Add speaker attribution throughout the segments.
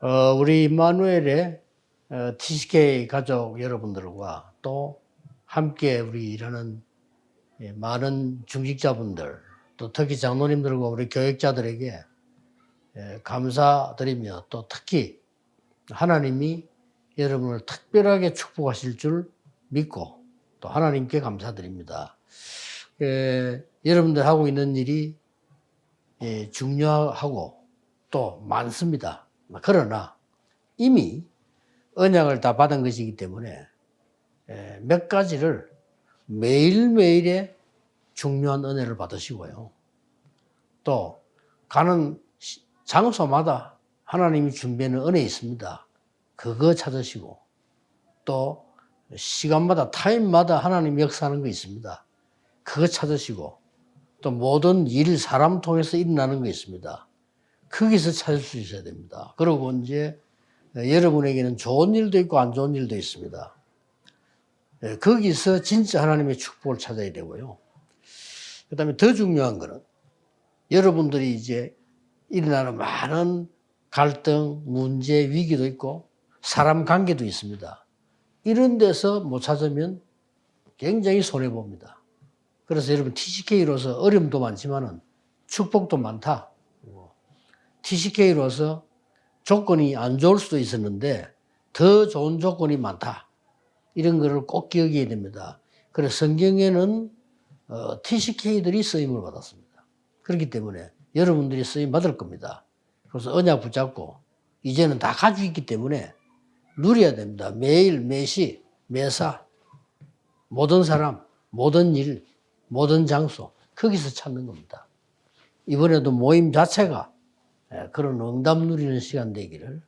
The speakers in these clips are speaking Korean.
Speaker 1: 어, 우리 임마누엘의 어, TCK 가족 여러분들과 또 함께 우리 일하는 예, 많은 중직자분들 또 특히 장로님들과 우리 교육자들에게 예, 감사드리며 또 특히 하나님이 여러분을 특별하게 축복하실 줄 믿고 또 하나님께 감사드립니다. 예, 여러분들 하고 있는 일이 예, 중요하고 또 많습니다. 그러나 이미 언약을 다 받은 것이기 때문에 예, 몇 가지를 매일매일의 중요한 은혜를 받으시고요. 또 가는 시- 장소마다 하나님이 준비하는 은혜 있습니다. 그거 찾으시고 또 시간마다 타임마다 하나님 역사하는 거 있습니다. 그거 찾으시고 또 모든 일 사람 통해서 일어나는 거 있습니다. 거기서 찾을 수 있어야 됩니다. 그리고 이제 여러분에게는 좋은 일도 있고 안 좋은 일도 있습니다. 예, 거기서 진짜 하나님의 축복을 찾아야 되고요. 그 다음에 더 중요한 거는 여러분들이 이제 일어나는 많은 갈등, 문제, 위기도 있고 사람 관계도 있습니다. 이런 데서 못 찾으면 굉장히 손해봅니다. 그래서 여러분 TCK로서 어려움도 많지만은 축복도 많다. TCK로서 조건이 안 좋을 수도 있었는데 더 좋은 조건이 많다. 이런 거를 꼭 기억해야 됩니다. 그래서 성경에는 어, TCK들이 쓰임을 받았습니다. 그렇기 때문에 여러분들이 쓰임 받을 겁니다. 그래서 언약 붙잡고 이제는 다 가지고 있기 때문에 누려야 됩니다. 매일, 매시, 매사, 모든 사람, 모든 일, 모든 장소, 거기서 찾는 겁니다. 이번에도 모임 자체가 예, 그런 응답 누리는 시간 되기를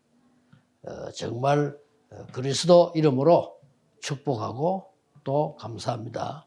Speaker 1: 어, 정말 어, 그리스도 이름으로 축복하고 또 감사합니다.